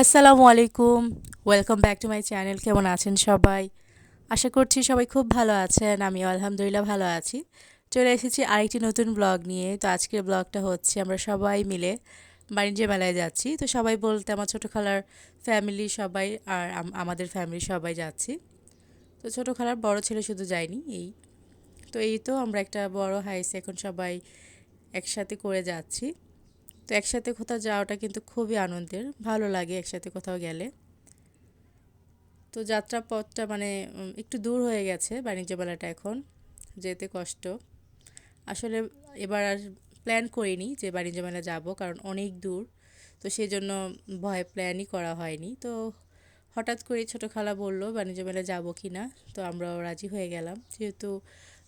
আসসালামু আলাইকুম। Welcome back to my channel কেমন আছেন সবাই? আশা করছি সবাই খুব ভালো আছেন। আমিও আলহামদুলিল্লাহ ভালো আছি। চলে এসেছি আরেকটি নতুন ব্লগ নিয়ে। তো আজকের ব্লগটা হচ্ছে, আমরা সবাই মিলে বাণিজ্য মেলায় যাচ্ছি। তো সবাই বলতে আমার ছোটো খালার ফ্যামিলি সবাই আর আমাদের ফ্যামিলি সবাই যাচ্ছি। তো ছোটো খালার বড় ছেলে শুধু যায়নি, এই। তো এই তো আমরা একটা বড় হাইস এখন সবাই একসাথে করে যাচ্ছি। তো একসাথে কোথাও যাওয়াটা কিন্তু খুবই আনন্দের। ভালো লাগে একসাথে কোথাও গেলে। তো যাত্রা পথটা মানে একটু দূর হয়ে গেছে বাণিজ্য মেলাটা এখন, যেতে কষ্ট। আসলে এবার আর প্ল্যান করিনি যে বাণিজ্য মেলা যাব, কারণ অনেক দূর। তো সেই জন্য ভয় প্ল্যানই করা হয়নি। তো হঠাৎ করে ছোটো খালা বলল, বাণিজ্য মেলা যাব কি না তো আমরাও রাজি হয়ে গেলাম। যেহেতু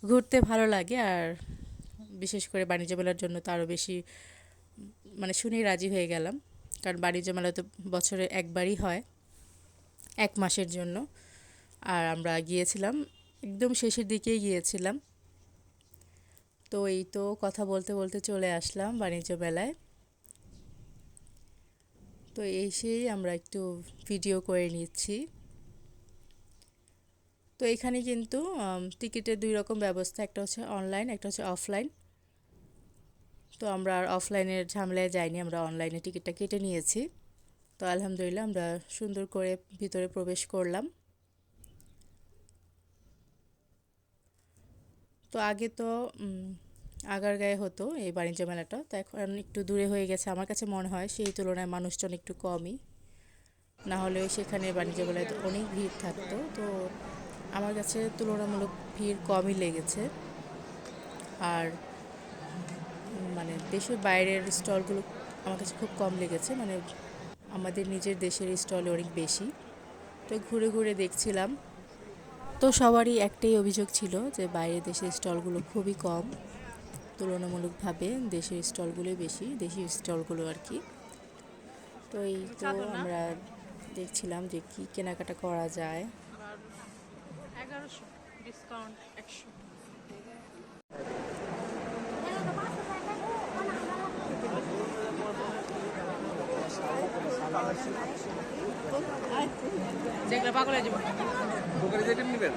ঘুরতে ভালো লাগে আর বিশেষ করে বাণিজ্য মেলার জন্য তো আরও বেশি মানে শুনেই রাজি হয়ে গেলাম। কারণ বাণিজ্য মেলা তো বছরে একবারই হয়, এক মাসের জন্য। আর আমরা গিয়েছিলাম, একদম শেষের দিকেই গিয়েছিলাম। তো এই তো কথা বলতে বলতে চলে আসলাম বাণিজ্য মেলায়। তো এসেই আমরা একটু ভিডিও করে নিচ্ছি। তো এখানে কিন্তু টিকিটের দুই রকম ব্যবস্থা, একটা হচ্ছে অনলাইন একটা হচ্ছে অফলাইন তো আমরা আর অফলাইনের ঝামেলায় যাইনি আমরা অনলাইনে টিকিটটা কেটে নিয়েছি। তো আলহামদুলিল্লাহ আমরা সুন্দর করে ভিতরে প্রবেশ করলাম। তো আগে তো উম, আগারগাঁয়ে হতো এই বাণিজ্য মেলাটা তো এখন একটু দূরে হয়ে গেছে। আমার কাছে মনে হয় সেই তুলনায় মানুষজন একটু কমই। না হলেও সেখানে বাণিজ্য মেলায় অনেক ভিড় থাকতো। তো আমার কাছে তুলনামূলক ভিড় কমই লেগেছে। আর দেশের বাইরের স্টলগুলো আমার কাছে খুব কম লেগেছে মানে আমাদের নিজের দেশের স্টলে অনেক বেশি। তো ঘুরে ঘুরে দেখছিলাম। তো সবারই একটাই অভিযোগ ছিল যে বাইরের দেশের স্টলগুলো খুবই কম তুলনামূলকভাবে দেশের স্টলগুলোই বেশি দেশি স্টলগুলো আর কি। তো এই তো আমরা দেখছিলাম যে কি কেনাকাটা করা যায়। এগারোশো ডিসকাউন্ট একশো। যেগুলো পাগলে যাব। দোকানে যেটা নেবেন?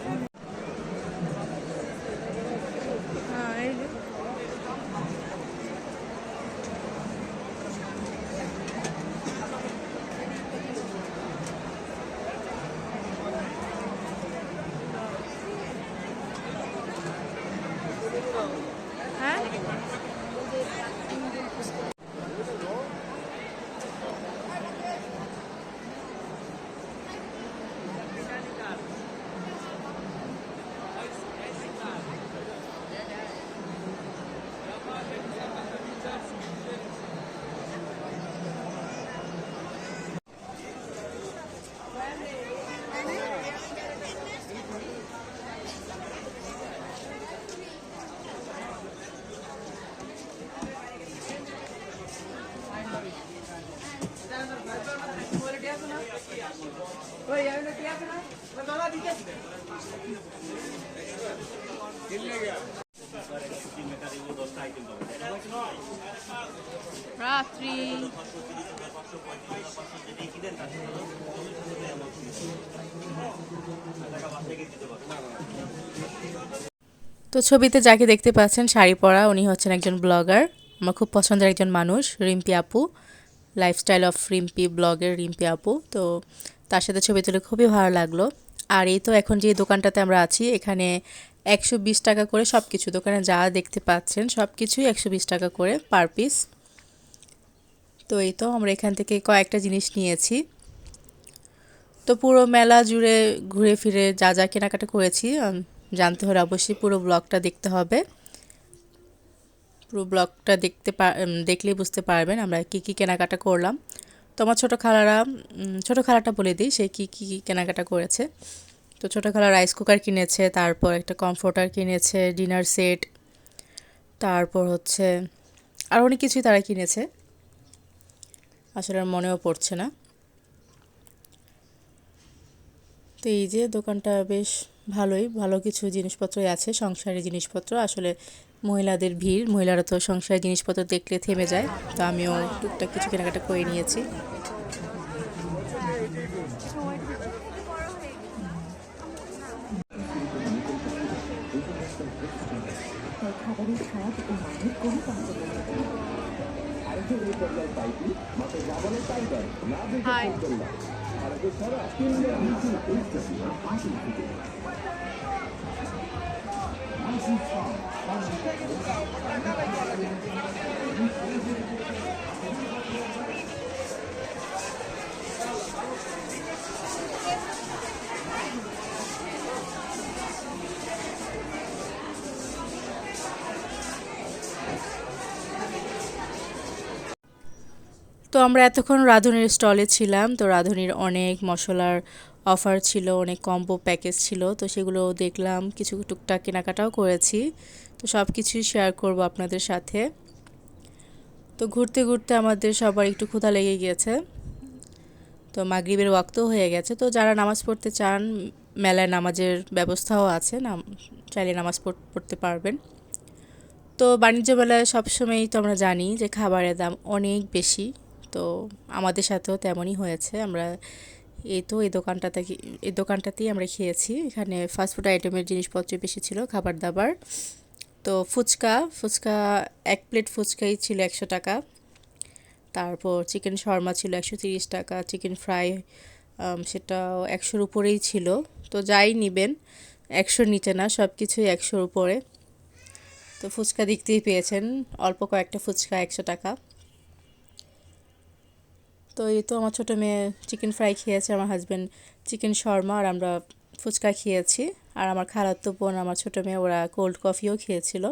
হ্যাঁ তো ছবিতে যাকে দেখতে পাচ্ছেন, শাড়ি পরা, উনি হচ্ছেন একজন ব্লগার, আমার খুব পছন্দের একজন মানুষ, রিম্পি আপু লাইফস্টাইল অফ রিম্পি ব্লগের রিম্পি আপু। তো তার সাথে ছবি তুলে খুবই ভালো লাগল। আর এই তো এখন যে দোকানটাতে আমরা আছি, এখানে একশো বিশ টাকা করে সব কিছু দোকানে যা দেখতে পাচ্ছেন সব কিছুই একশো বিশ টাকা করে পার পিস তো এই তো আমরা এখান থেকে কয়েকটা জিনিস নিয়েছি। তো পুরো মেলা জুড়ে ঘুরে ফিরে যা যা কেনাকাটা করেছি জানতে হলে অবশ্যই পুরো ব্লগটা দেখতে হবে। পুরো ব্লগটা দেখতে দেখলেই বুঝতে পারবেন আমরা কি কি কেনাকাটা করলাম। তো আমার ছোটো খালারা ছোটো খালাটা বলে দিই, সে কী কী কেনাকাটা করেছে। তো ছোটো খালা রাইস কুকার কিনেছে, তারপর একটা কমফোর্টার কিনেছে ডিনার সেট তারপর হচ্ছে আর অনেক কিছুই তারা কিনেছে। আসলে আর মনেও পড়ছে না। তো এই যে দোকানটা বেশ ভালোই, ভালো কিছু জিনিসপত্রই আছে, সংসারের জিনিসপত্র। আসলে মহিলাদের ভিড়। মহিলারা তো সংসারের জিনিসপত্র দেখলে থেমে যায়। তো আমিও টুকটাক কিছু কেনাকাটা করে নিয়েছি। হাই তো আমরা এতক্ষণ রাঁধুনির স্টলে ছিলাম তো রাঁধুনির অনেক মশলার অফার ছিল, অনেক কম্বো প্যাকেজ ছিল, তো সেগুলো দেখলাম, কিছু টুকটাক কেনাকাটাও করেছি, তো সব কিছুই শেয়ার করব আপনাদের সাথে। তো ঘুরতে ঘুরতে আমাদের সবার একটু ক্ষুধা লেগে গিয়েছে, তো মাগরিবের ওয়াক্তও হয়ে গেছে, তো যারা নামাজ পড়তে চান, মেলায় নামাজের ব্যবস্থাও আছে, নাম, চাইলে নামাজ পড়- পড়তে পারবেন। তো বাণিজ্য মেলায় সবসময়ই তো আমরা জানি যে খাবারের দাম অনেক বেশি, তো আমাদের সাথেও তেমনই হয়েছে, আমরা এই তো এই দোকানটা থেকে, এই দোকানটাতেই আমরা খেয়েছি। এখানে ফাস্টফুড আইটেমের জিনিসপত্র বেশি ছিল, খাবার দাবার। তো ফুচকা ফুচকা, এক প্লেট ফুচকাই ছিল একশো টাকা। তারপর চিকেন শর্মা ছিল একশো তিরিশ টাকা চিকেন ফ্রাই সেটাও একশোর উপরেই ছিল। তো যাই নেবেন, একশোর নিচে না সব কিছুই একশোর উপরে। তো ফুচকা দেখতেই পেয়েছেন, অল্প কয়েকটা ফুচকা একশো টাকা। তো এই তো আমার ছোটো মেয়ে চিকেন ফ্রাই খেয়েছে, আমার হাজব্যান্ড চিকেন শর্মা আর আমরা ফুচকা খেয়েছি। আর আমার খালাতো বোন, আমার ছোটো মেয়ে, ওরা কোল্ড কফিও খেয়েছিল।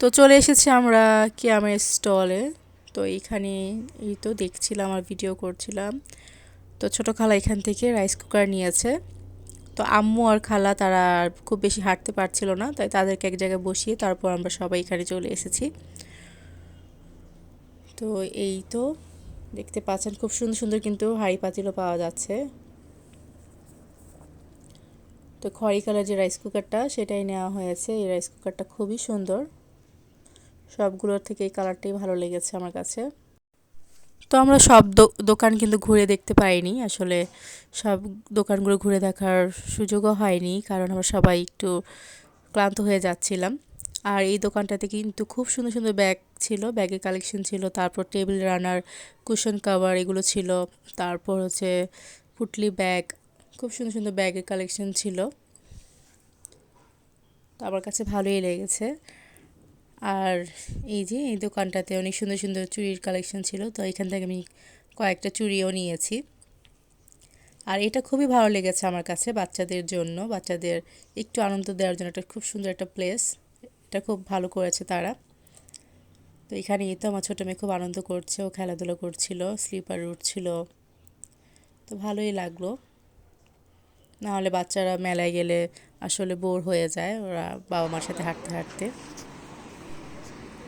তো চলে এসেছি আমরা কিয়ামের স্টলে। তো এইখানে এই তো দেখছিলাম আর ভিডিও করছিলাম। তো ছোটো খালা এখান থেকে রাইস কুকার নিয়েছে। তো আম্মু আর খালা তারা খুব বেশি হাঁটতে পারছিল না, তাই তাদেরকে এক জায়গায় বসিয়ে তারপর আমরা সবাই এখানে চলে এসেছি। তো এই তো দেখতে পাচ্ছেন, খুব সুন্দর সুন্দর কিন্তু হাঁড়ি পাতিলও পাওয়া যাচ্ছে। তো খড়ি কালার যে রাইস কুকারটা সেটাই নেওয়া হয়েছে। এই রাইস কুকারটা খুবই সুন্দর। সবগুলোর থেকে এই কালারটাই ভালো লেগেছে আমার কাছে। তো আমরা সব দোকান কিন্তু ঘুরে দেখতে পাইনি। আসলে সব দোকানগুলো ঘুরে দেখার সুযোগও হয়নি, কারণ আমরা সবাই একটু ক্লান্ত হয়ে যাচ্ছিলাম। আর এই দোকানটাতে কিন্তু খুব সুন্দর সুন্দর ব্যাগ ছিল, ব্যাগের কালেকশন ছিল, তারপর টেবিল রানার কুশন কাভার এগুলো ছিল, তারপর হচ্ছে পুটলি ব্যাগ, খুব সুন্দর সুন্দর ব্যাগের কালেকশন ছিল। তো আমার কাছে ভালোই লেগেছে। আর এই যে এই দোকানটাতে অনেক সুন্দর সুন্দর চুড়ির কালেকশন ছিল, তো এখান থেকে আমি কয়েকটা চুড়িও নিয়েছি। আর এটা খুবই ভালো লেগেছে আমার কাছে বাচ্চাদের জন্য, বাচ্চাদের একটু আনন্দ দেওয়ার জন্য একটা খুব সুন্দর একটা প্লেস এটা খুব ভালো করেছে তারা। তো এখানে তো আমার ছোটো মেয়ে খুব আনন্দ করছে, ও খেলাধুলো করছিল, স্লিপার উঠছিল তো ভালোই লাগল। নাহলে বাচ্চারা মেলায় গেলে আসলে বোর হয়ে যায় ওরা বাবা মার সাথে হাঁটতে হাঁটতে।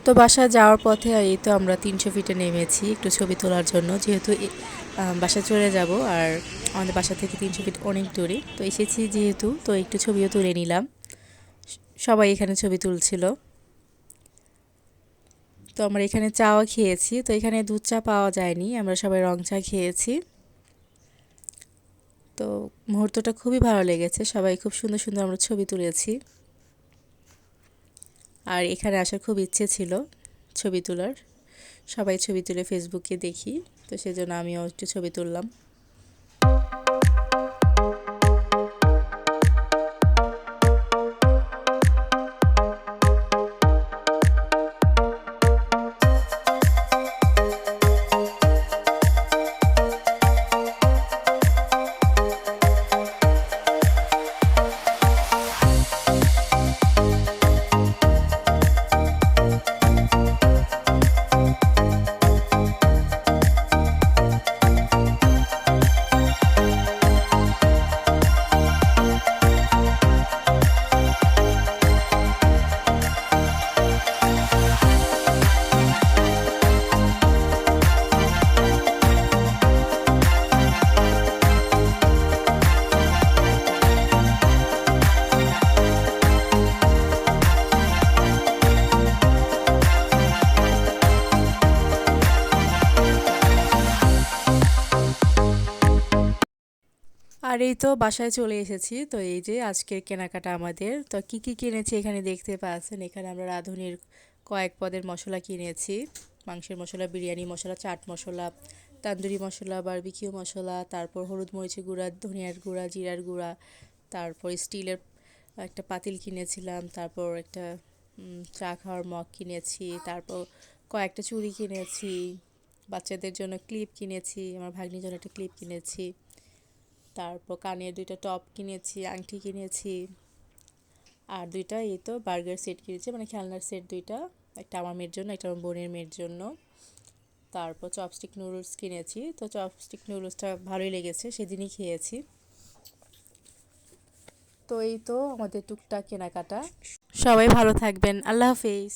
তো বাসায় যাওয়ার পথে এই তো আমরা তিনশো ফিটে নেমেছি একটু ছবি তোলার জন্য। যেহেতু বাসায় চলে যাব আর আমাদের বাসা থেকে তিনশো ফিট অনেক দূরে। তো এসেছি যেহেতু, তো একটু ছবিও তুলে নিলাম। সবাই এখানে ছবি তুলছিল। তো আমরা এখানে চাও খেয়েছি, তো এখানে দুধ চা পাওয়া যায়নি, আমরা সবাই রং চা খেয়েছি। তো মুহূর্তটা খুবই ভালো লেগেছে, সবাই খুব সুন্দর সুন্দর আমরা ছবি তুলেছি। আর এখানে আসার খুব ইচ্ছে ছিল ছবি তোলার। সবাই ছবি তুলে ফেসবুকে দেখি, তো সেজন্য আমিও একটু ছবি তুললাম। আর এই তো বাসায় চলে এসেছি। তো এই যে আজকের কেনাকাটা আমাদের। তো কি কি কিনেছি এখানে দেখতে পাচ্ছেন? এখানে আমরা রাঁধুনির কয়েক পদের মশলা কিনেছি। মাংসের মশলা, বিরিয়ানি মশলা, চাট মশলা, তান্দুরি মশলা, বারবিকিউ মশলা, তারপর হলুদ মরিচের গুঁড়া, ধনিয়ার গুঁড়া, জিরার গুঁড়া, তারপর স্টিলের একটা পাতিল কিনেছিলাম, তারপর একটা চা খাওয়ার মগ কিনেছি, তারপর কয়েকটা চুড়ি কিনেছি, বাচ্চাদের জন্য ক্লিপ কিনেছি, আমার ভাগ্নির জন্য একটা ক্লিপ কিনেছি। তারপর কানের দুইটা টপ কিনেছি, আংটি কিনেছি। আর দুইটা এই তো বার্গার সেট কিনেছি মানে খেলনার সেট দুইটা। একটা আমার মেয়ের জন্য, একটা আমার বোনের মেয়ের জন্য। তারপর চপস্টিক নুডলস কিনেছি। তো চপস্টিক নুডলসটা ভালোই লেগেছে, সেদিনই খেয়েছি। তো এই তো আমাদের টুকটাক কেনাকাটা। সবাই ভালো থাকবেন, আল্লাহ হাফেজ।